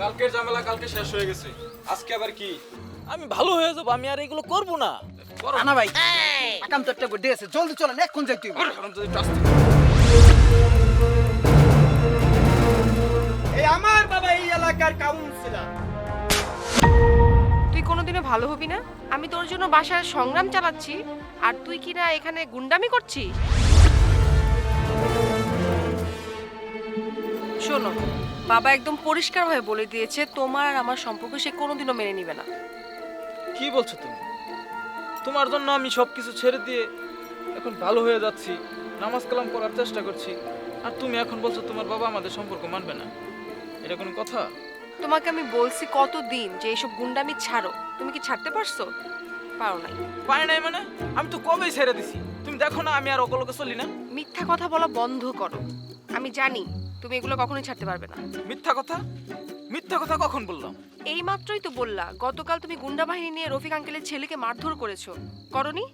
কালকের ঝামেলা কালকে শেষ হয়ে গেছে। আজকে আবার কি? আমি ভালো হয়ে যাব আমি আর এগুলো করব না। করো। আনা ভাই আকাম তো একটা ডে আছে জলদি চলেন এখন একটু আস্তে এই আমার বাবা এই এলাকার কাউন্সিলর তুই কোনোদিনও ভালো হবি না? আমি তোর জন্য বাসার সংগ্রাম চালাচ্ছি আর তুই কি না এখানে গুন্ডামি করছিস? শোনো বাবা একদম পরিষ্কারভাবে বলে দিয়েছে তোমার আর আমার সম্পর্ক সে কোনোদিনও মেনে নিবে না। কি বলছো তুমি? তোমার জন্য আমি সব কিছু ছেড়ে দিয়ে এখন ভালো হয়ে যাচ্ছি নামাজ কালাম করার চেষ্টা করছি আর তুমি এখন বলছো তোমার বাবা আমাদের সম্পর্ক মানবে না। এটা কোনো কথা? তোমাকে আমি বলছি কতদিন যে এইসব গুন্ডামি ছাড়ো। তুমি কি ছাড়তে পারছ? পারো নাই। পায় নাই মানে? আমি তো কবেই ছেড়ে দিছি। তুমি দেখো না আমি আর অকলকে চলি না। মিথ্যা কথা বলা বন্ধ করো। আমি জানি তুমি এগুলো কখনোই ছাড়তে পারবে না। মিথ্যা কথা? মিথ্যা কথা কখন বললাম? এই মাত্রই তো বললা গতকাল তুমি গুন্ডা বাহিনী নিয়ে রফিক আঙ্কেলের ছেলেকে মারধর করেছ। করনি?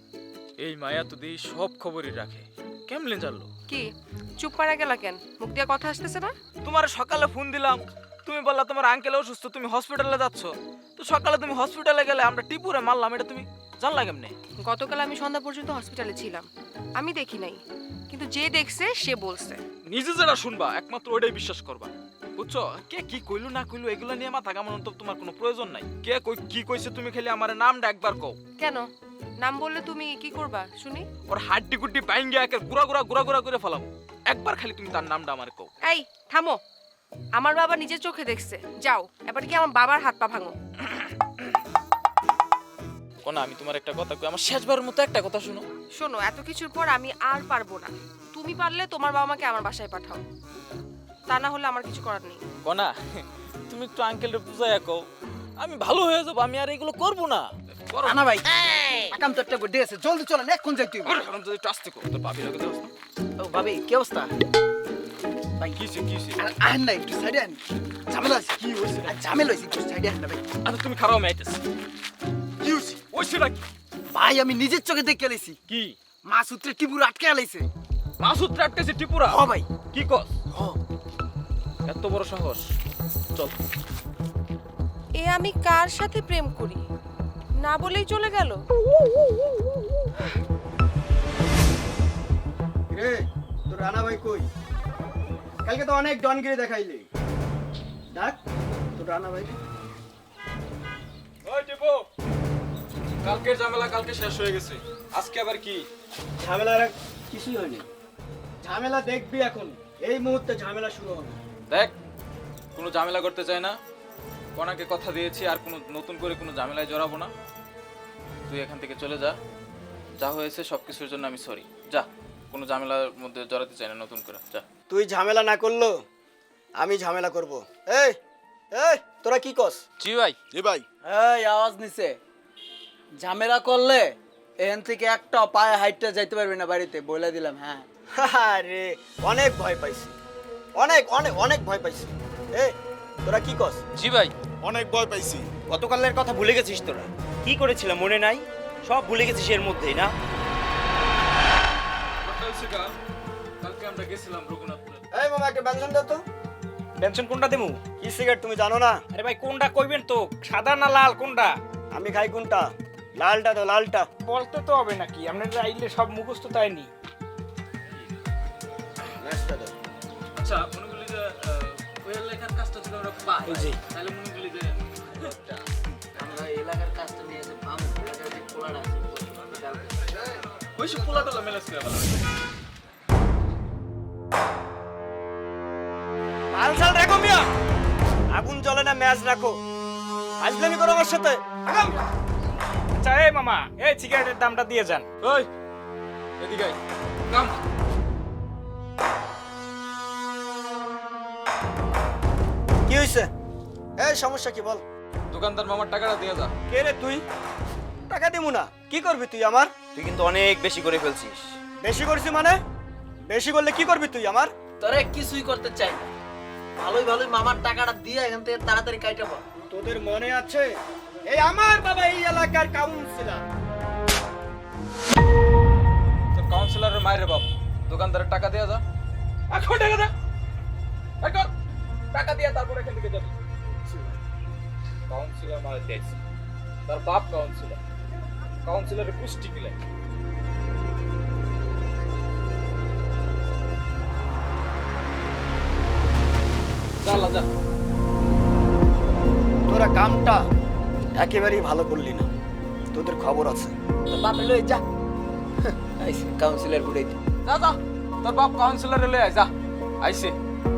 এই মায়া তো দিই সব খবরই রাখে। কেমনে জানলো? কি চুপ পাড়া গেলা কেন? মুখ দিয়ে কথা আসতেছে না? তোমার সকালে ফোন দিলাম। তুমি বললা তোমার আঙ্কেল অসুস্থ তুমি হসপিটালে যাচ্ছ। তো সকালে তুমি হসপিটালে গেলে আমরা টিপুরে মারলাম এটা তুমি জানলা কেমনে? গতকাল আমি সন্ধ্যা পর্যন্ত হসপিটালে ছিলাম। আমি দেখি নাই। কিন্তু যে দেখছে সে বলছে। নিজে যেটা শুনবা একমাত্র ওইটাই বিশ্বাস করবা। বুঝছ? কে কি কইলো না কইলো এগুলো নিয়ে মাথা কামানোর তো তোমার কোনো প্রয়োজন নাই। কে কই কি কইছে তুমি খালি আমার নামটা একবার কও। কেন? নাম বললে তুমি কি করবা শুনি? ওর হাড্ডি গুড্ডি বাইঙ্গে একে গুড়া গুড়া গুড়া গুড়া করে ফেলাম একবার খালি তুমি তার নামটা আমার কও। এই থামো। আমার বাবা নিজের চোখে দেখছে। যাও এবার কি আমার বাবার হাত পা ভাঙো? কোনা আমি তোমার একটা কথা কই আমার শেষবারের মতো একটা কথা শুনো। শোনো এত কিছুর পর আমি আর পারব না। তুমি পারলে তোমার বাবা মাকে আমার বাসায় পাঠাও। তা না হলে আমার কিছু করার নেই। কোনা তুমি একটু আঙ্কেলরে বুঝাইয়া কও। আমি ভালো হয়ে যাব আমি আর এগুলো করব না। আনা ভাই আকাম তো একটা ডে আছে জলদি চলেন এখন যাইতে হবে করো, কারণ যদি একটু কর তোর ভাবি লাগে ও ভাবি কি অবস্থা? ভাই কিসে কিসে আর আহেন না একটু সাইডে আহেন। ঝামেলা আছে কি হয়েছে আর ঝামেলা হয়েছে একটু সাইডে আহেন না ভাই। আর তুমি খারাপ মেয়েটেস কি হয়েছে ওই সেটা কি? ভাই আমি নিজের চোখে দেখে এলাইছি কি? মাছ উত্তরে টিপুর আটকে এলাইছে মাসুদ আটকেছে ত্রিপুরা। হ ভাই। কি কস? এত বড় সাহস। চল। এ আমি কার সাথে প্রেম করি? না বলেই চলে গেল। রে তোর রানা ভাই কই? কালকে তো অনেক ডনগিরি দেখাইলি। ডাক তোর রানা ভাই ওই টিপু কালকের ঝামেলা কালকে শেষ হয়ে গেছে। আজকে আবার কি? ঝামেলা আর কিছুই হয়নি। ঝামেলা দেখবি এখন। এই মুহূর্তে ঝামেলা শুরু হবে। দেখ কোনো ঝামেলা করতে চাই না। কনাকে কথা দিয়েছি আর কোনো নতুন করে কোনো ঝামেলায় জড়াবো না। তুই এখান থেকে চলে যা। যা হয়েছে সব কিছুর জন্য আমি সরি যা কোনো ঝামেলার মধ্যে জড়াতে চাই না নতুন করে। যা। তুই ঝামেলা না করল আমি ঝামেলা করব। এই এই তোরা কি কস জি ভাই। এ ভাই। এই আওয়াজ নিছে। ঝামেলা করলে এখান থেকে একটা পায়ে হাইটটা যাইতে পারবি না বাড়িতে বলে দিলাম হ্যাঁ। আরে অনেক ভয় পাইছি। অনেক অনেক অনেক ভয় পাইছি। এই তোরা কি কস? জি ভাই। অনেক ভয় পাইছি। গতকালের কথা ভুলে গেছিস তোরা। কি করেছিলাম মনে নাই? সব ভুলে গেছিস এর মধ্যেই না? সকাল সকাল কালকে আমরা গেছিলাম রঘুনাথপুরে। এই মামা একটা ব্যঞ্জন দাও তো। পেনশন কোনটা দেবো কি সিগারেট তুমি জানো না? আরে ভাই কোনটা কইবেন তো? সাদা না লাল কোনটা? আমি খাই কোনটা? লালটা তো লালটা। বলতে তো হবে নাকি আপনার আইলে সব মুখস্থ তাই নি। আচ্ছা মনে করলি যে আহ, ওই কাজটা যদি আমরা পাই তাহলে মনে করলি যে আমরা এলাকার কাজটা নিয়ে যে পাবো এলাকার যে পোলাটা আছে ওই সব পোলা মেলাস করে ফেলা মাল সাল রাখো মিয়া। আগুন জ্বলে না ম্যাচ রাখো। আজলামি করো আমার সাথে। আচ্ছা এই মামা এই সিগারেটের দামটা দিয়ে যান। ওই এদিকে কাম কি হইছে? এই সমস্যা কি বল? দোকানদার মামার টাকাটা দিয়ে যা। কে রে তুই? টাকা দিমু না। কি করবি তুই আমার? তুই কিন্তু অনেক বেশি করে ফেলছিস। বেশি করছি মানে? বেশি করলে কি করবি তুই আমার? তোরে কিছুই করতে চাই না। ভালোই ভালোই মামার টাকাটা দিয়ে এখান থেকে তাড়াতাড়ি কাইটা পড় তোদের মনে আছে? এই আমার বাবা এই এলাকার কাউন্সিলর তোর কাউন্সিলরের মায়ের বাপ। দোকানদারের টাকা দেওয়া যা। এখন টাকা দে। এখন টাকা দিয়ে তারপর এখান থেকে যাবি। কাউন্সিলর মারা দিয়েছে তার বাপ কাউন্সিলর কাউন্সিলরের পুষ্টি কিলাই চালা যা তোরা কামটা একেবারেই ভালো করলি না। তোদের খবর আছে। তো বাপে লই যা। কাউন্সিলর বুড়াইতে যা যা। তোর বাপ কাউন্সিলরে লয়ে আয় যা। আইছে।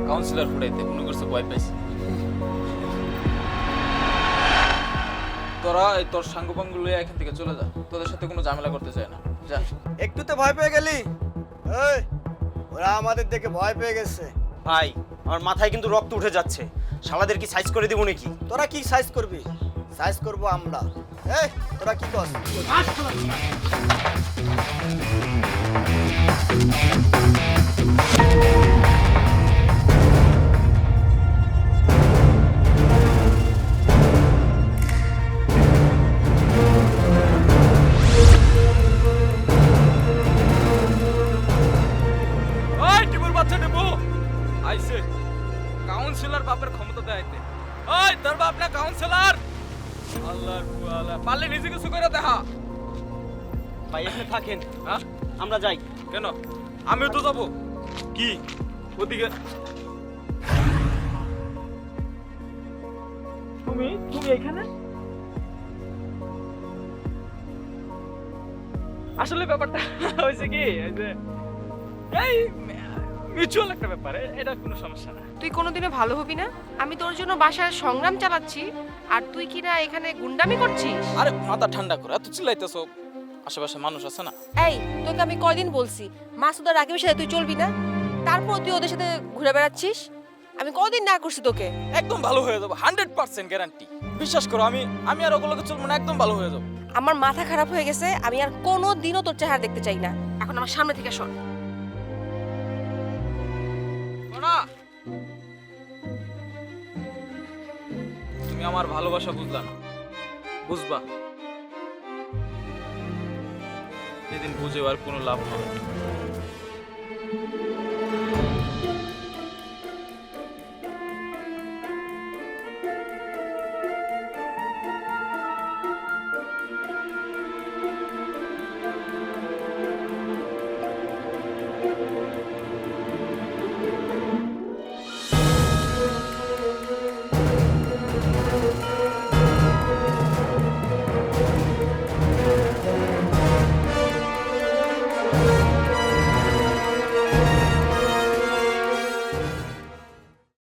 কাউন্সিলর ফুটাইতে কোনো কিছু ভয় পাইছে। তোরা এই তোর সাঙ্গপাঙ্গ লয়ে এখান থেকে চলে যা। তোদের সাথে কোনো ঝামেলা করতে চায় না। যা। একটু তো ভয় পেয়ে গেলি। এই ওরা আমাদের দেখে ভয় পেয়ে গেছে। ভাই আমার মাথায় কিন্তু রক্ত উঠে যাচ্ছে। শালাদের কি সাইজ করে দেবো নাকি? তোরা কি সাইজ করবি? সাইজ করব আমরা। এই তোরা কি কর? আইছে কাউন্সিলর বাপের ক্ষমতা দেখাইতে ওই তোর বাপ না কাউন্সিলর আল্লাহর কুয়ালা পারলে নিজে কিছু করে দেখা ভাই এখানে থাকেন। হ্যাঁ? আমরা যাই। কেন? আমিও তো যাব। কি? ওদিকে তুমি তুমি এখানে? আসলে ব্যাপারটা হয়েছে কি এই যে এই মিউচুয়াল একটা ব্যাপার এটা কোনো সমস্যা না। তুই কোনোদিনও ভালো হবি না? আমি তোর জন্য বাসায় সংগ্রাম চালাচ্ছি আর তুই কি না এখানে গুন্ডামি করছিস? আরে মাথা ঠান্ডা করে এত চিল্লাইতেছো। আশেপাশে মানুষ আছে না? এই তোকে আমি কয়দিন বলছি? মাসুদ আর রাকিবের সাথে তুই চলবি না? তারপর তুই ওদের সাথে ঘুরে বেড়াচ্ছিস? আমি কদিন না করছি তোকে? একদম ভালো হয়ে যাব হান্ড্রেড পার্সেন্ট গ্যারান্টি বিশ্বাস করো আমি আমি আর ওগুলোকে চলবো না একদম ভালো হয়ে যাব। আমার মাথা খারাপ হয়ে গেছে আমি আর কোনো দিনও তোর চেহারা দেখতে চাই না। এখন আমার সামনে থেকে সর। না তুমি আমার ভালোবাসা বুঝলা না। বুঝবা? যেদিন বুঝে আর কোনো লাভ হবে না।